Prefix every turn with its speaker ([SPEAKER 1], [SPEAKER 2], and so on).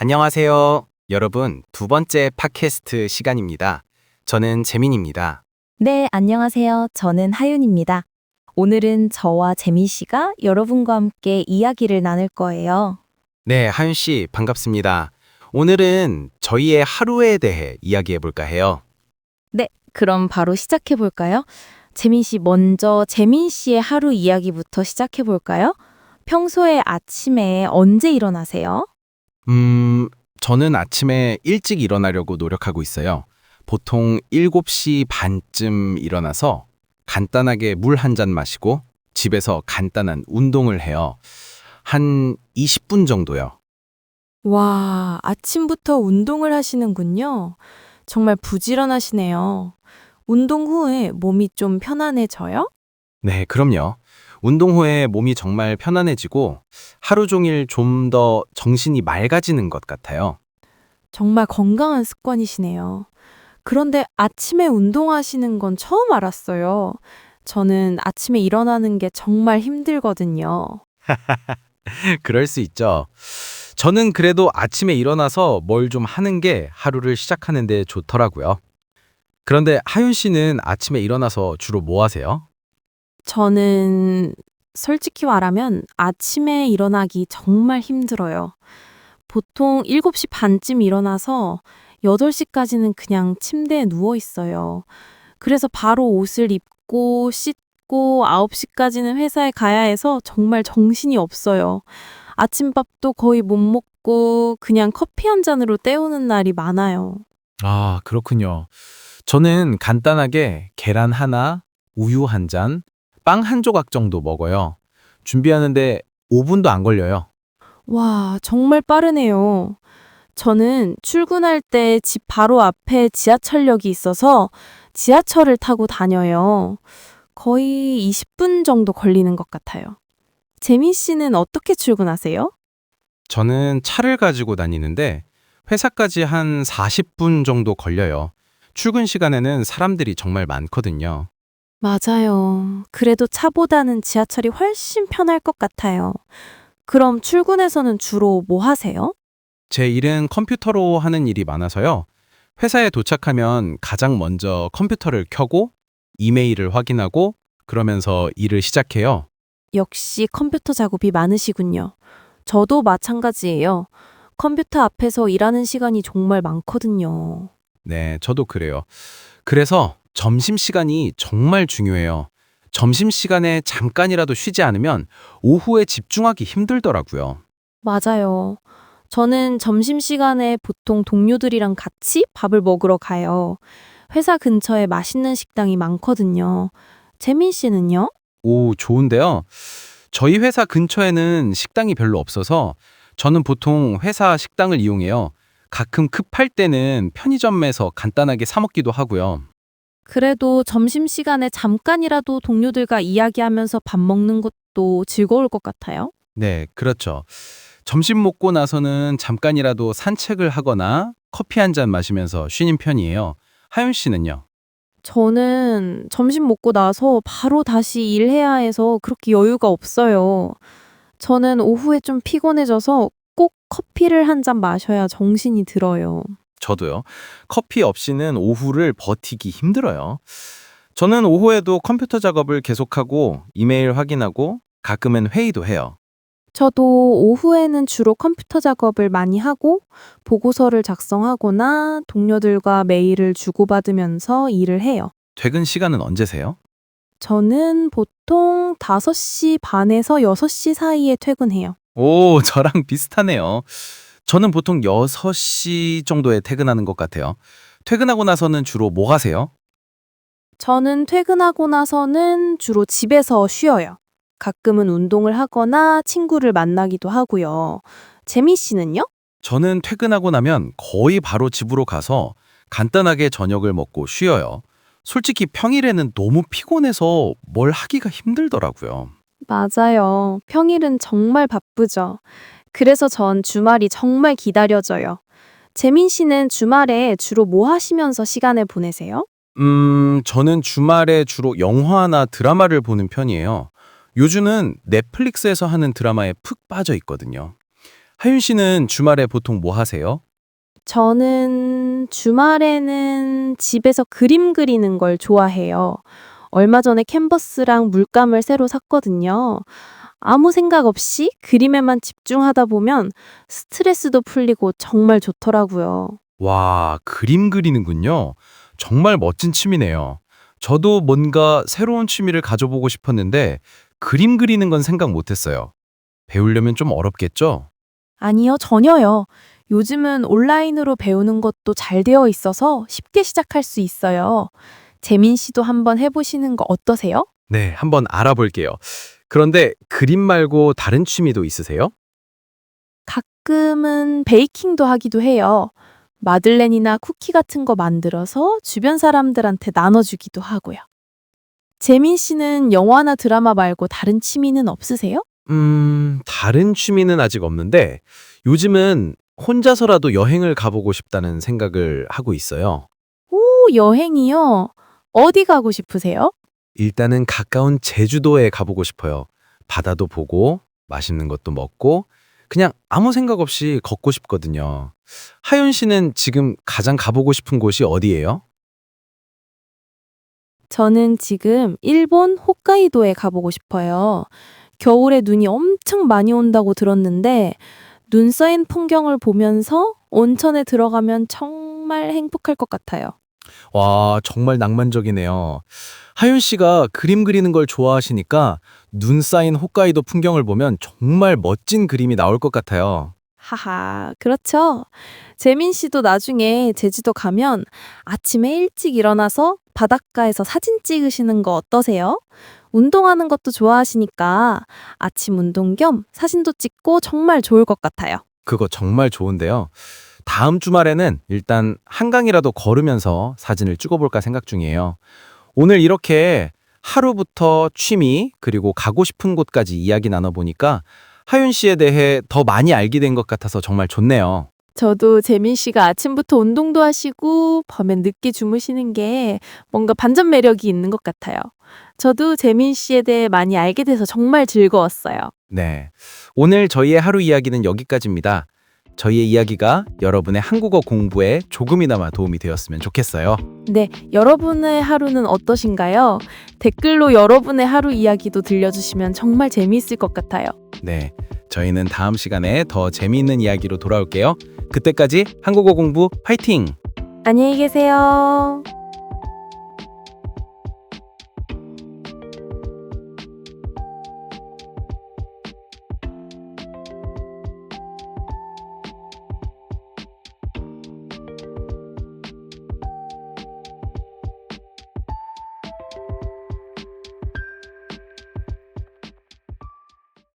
[SPEAKER 1] 안녕하세요. 여러분, 두 번째 팟캐스트 시간입니다. 저는 재민입니다.
[SPEAKER 2] 네, 안녕하세요. 저는 하윤입니다. 오늘은 저와 재민 씨가 여러분과 함께 이야기를 나눌 거예요.
[SPEAKER 1] 네, 하윤 씨, 반갑습니다. 오늘은 저희의 하루에 대해 이야기해 볼까 해요.
[SPEAKER 2] 네, 그럼 바로 시작해 볼까요? 재민 씨 먼저 재민 씨의 하루 이야기부터 시작해 볼까요? 평소에 아침에 언제 일어나세요?
[SPEAKER 1] 음, 저는 아침에 일찍 일어나려고 노력하고 있어요. 보통 7시 반쯤 일어나서 간단하게 물 한 잔 마시고 집에서 간단한 운동을 해요. 한 20분 정도요.
[SPEAKER 3] 와, 아침부터 운동을 하시는군요. 정말 부지런하시네요. 운동 후에 몸이 좀 편안해져요?
[SPEAKER 1] 네, 그럼요. 운동 후에 몸이 정말 편안해지고 하루 종일 좀 더 정신이 맑아지는 것 같아요.
[SPEAKER 3] 정말 건강한 습관이시네요. 그런데 아침에 운동하시는 건 처음 알았어요. 저는 아침에 일어나는 게 정말 힘들거든요.
[SPEAKER 1] 그럴 수 있죠. 저는 그래도 아침에 일어나서 뭘 좀 하는 게 하루를 시작하는 데 좋더라고요. 그런데 하윤 씨는 아침에 일어나서 주로 뭐 하세요?
[SPEAKER 3] 저는 솔직히 말하면 아침에 일어나기 정말 힘들어요. 보통 7시 반쯤 일어나서 8시까지는 그냥 침대에 누워 있어요. 그래서 바로 옷을 입고 씻고 9시까지는 회사에 가야 해서 정말 정신이 없어요. 아침밥도 거의 못 먹고 그냥 커피 한 잔으로 때우는 날이 많아요.
[SPEAKER 4] 아, 그렇군요. 저는 간단하게 계란 하나, 우유 한 잔, 빵 한 조각 정도 먹어요. 준비하는데 5분도 안 걸려요.
[SPEAKER 3] 와, 정말 빠르네요. 저는 출근할 때 집 바로 앞에 지하철역이 있어서 지하철을 타고 다녀요. 거의 20분 정도 걸리는 것 같아요. 재민 씨는 어떻게 출근하세요?
[SPEAKER 1] 저는 차를 가지고 다니는데 회사까지 한 40분 정도 걸려요. 출근 시간에는 사람들이 정말 많거든요.
[SPEAKER 3] 맞아요. 그래도 차보다는 지하철이 훨씬 편할 것 같아요. 그럼 출근해서는 주로 뭐 하세요?
[SPEAKER 1] 제 일은 컴퓨터로 하는 일이 많아서요. 회사에 도착하면 가장 먼저 컴퓨터를 켜고 이메일을 확인하고 그러면서 일을 시작해요.
[SPEAKER 3] 역시 컴퓨터 작업이 많으시군요. 저도 마찬가지예요. 컴퓨터 앞에서 일하는 시간이 정말 많거든요.
[SPEAKER 1] 네, 저도 그래요. 그래서 점심시간이 정말 중요해요. 점심시간에 잠깐이라도 쉬지 않으면 오후에 집중하기 힘들더라고요.
[SPEAKER 3] 맞아요. 저는 점심시간에 보통 동료들이랑 같이 밥을 먹으러 가요. 회사 근처에 맛있는 식당이 많거든요. 재민 씨는요?
[SPEAKER 1] 오, 좋은데요. 저희 회사 근처에는 식당이 별로 없어서 저는 보통 회사 식당을 이용해요. 가끔 급할 때는 편의점에서 간단하게 사 먹기도 하고요.
[SPEAKER 3] 그래도 점심시간에 잠깐이라도 동료들과 이야기하면서 밥 먹는 것도 즐거울 것 같아요.
[SPEAKER 1] 네, 그렇죠. 점심 먹고 나서는 잠깐이라도 산책을 하거나 커피 한 잔 마시면서 쉬는 편이에요. 하윤 씨는요?
[SPEAKER 3] 저는 점심 먹고 나서 바로 다시 일해야 해서 그렇게 여유가 없어요. 저는 오후에 좀 피곤해져서 꼭 커피를 한 잔 마셔야 정신이 들어요.
[SPEAKER 1] 저도요. 커피 없이는 오후를 버티기 힘들어요. 저는 오후에도 컴퓨터 작업을 계속하고 이메일 확인하고 가끔은 회의도 해요.
[SPEAKER 3] 저도 오후에는 주로 컴퓨터 작업을 많이 하고 보고서를 작성하거나 동료들과 메일을 주고받으면서 일을 해요.
[SPEAKER 1] 퇴근 시간은 언제세요?
[SPEAKER 3] 저는 보통 5시 반에서 6시 사이에 퇴근해요.
[SPEAKER 1] 오, 저랑 비슷하네요. 저는 보통 6시 정도에 퇴근하는 것 같아요. 퇴근하고 나서는 주로 뭐 하세요?
[SPEAKER 3] 저는 퇴근하고 나서는 주로 집에서 쉬어요. 가끔은 운동을 하거나 친구를 만나기도 하고요. 재미 씨는요?
[SPEAKER 1] 저는 퇴근하고 나면 거의 바로 집으로 가서 간단하게 저녁을 먹고 쉬어요. 솔직히 평일에는 너무 피곤해서 뭘 하기가 힘들더라고요.
[SPEAKER 3] 맞아요. 평일은 정말 바쁘죠. 그래서 전 주말이 정말 기다려져요. 재민 씨는 주말에 주로 뭐 하시면서 시간을 보내세요?
[SPEAKER 1] 음, 저는 주말에 주로 영화나 드라마를 보는 편이에요. 요즘은 넷플릭스에서 하는 드라마에 푹 빠져 있거든요.
[SPEAKER 4] 하윤 씨는 주말에 보통 뭐 하세요?
[SPEAKER 3] 저는 주말에는 집에서 그림 그리는 걸 좋아해요. 얼마 전에 캔버스랑 물감을 새로 샀거든요. 아무 생각 없이 그림에만 집중하다 보면 스트레스도 풀리고 정말 좋더라고요.
[SPEAKER 1] 와, 그림 그리는군요. 정말 멋진 취미네요. 저도 뭔가 새로운 취미를 가져보고 싶었는데 그림 그리는 건 생각 못 했어요. 배우려면 좀 어렵겠죠?
[SPEAKER 3] 아니요, 전혀요. 요즘은 온라인으로 배우는 것도 잘 되어 있어서 쉽게 시작할 수 있어요. 재민 씨도 한번 해보시는 거 어떠세요?
[SPEAKER 1] 네, 한번 알아볼게요. 그런데 그림 말고 다른 취미도 있으세요?
[SPEAKER 3] 가끔은 베이킹도 하기도 해요. 마들렌이나 쿠키 같은 거 만들어서 주변 사람들한테 나눠주기도 하고요. 재민 씨는 영화나 드라마 말고 다른 취미는 없으세요?
[SPEAKER 1] 음, 다른 취미는 아직 없는데 요즘은 혼자서라도 여행을 가보고 싶다는 생각을 하고 있어요.
[SPEAKER 3] 오, 여행이요? 어디 가고 싶으세요?
[SPEAKER 1] 일단은 가까운 제주도에 가보고 싶어요. 바다도 보고 맛있는 것도 먹고 그냥 아무 생각 없이 걷고 싶거든요. 하윤 씨는 지금 가장 가보고 싶은 곳이 어디예요?
[SPEAKER 3] 저는 지금 일본 홋카이도에 가보고 싶어요. 겨울에 눈이 엄청 많이 온다고 들었는데 눈 쌓인 풍경을 보면서 온천에 들어가면 정말 행복할 것 같아요.
[SPEAKER 4] 와, 정말 낭만적이네요. 하윤 씨가 그림 그리는 걸 좋아하시니까 눈 쌓인 홋카이도 풍경을 보면 정말 멋진 그림이 나올 것 같아요.
[SPEAKER 3] 하하, 그렇죠. 재민 씨도 나중에 제주도 가면 아침에 일찍 일어나서 바닷가에서 사진 찍으시는 거 어떠세요? 운동하는 것도 좋아하시니까 아침 운동 겸 사진도 찍고 정말 좋을 것 같아요.
[SPEAKER 4] 그거 정말 좋은데요. 다음 주말에는 일단 한강이라도 걸으면서 사진을 찍어볼까 생각 중이에요. 오늘 이렇게 하루부터 취미 그리고 가고 싶은 곳까지 이야기 나눠보니까 하윤 씨에 대해 더 많이 알게 된 것 같아서 정말 좋네요.
[SPEAKER 3] 저도 재민 씨가 아침부터 운동도 하시고 밤엔 늦게 주무시는 게 뭔가 반전 매력이 있는 것 같아요. 저도 재민 씨에 대해 많이 알게 돼서 정말 즐거웠어요.
[SPEAKER 4] 네. 오늘 저희의 하루 이야기는 여기까지입니다. 저희의 이야기가 여러분의 한국어 공부에 조금이나마 도움이 되었으면 좋겠어요.
[SPEAKER 3] 네, 여러분의 하루는 어떠신가요? 댓글로 여러분의 하루 이야기도 들려주시면 정말 재미있을 것 같아요.
[SPEAKER 4] 네. 저희는 다음 시간에 더 재미있는 이야기로 돌아올게요. 그때까지 한국어 공부 파이팅!
[SPEAKER 3] 안녕히 계세요.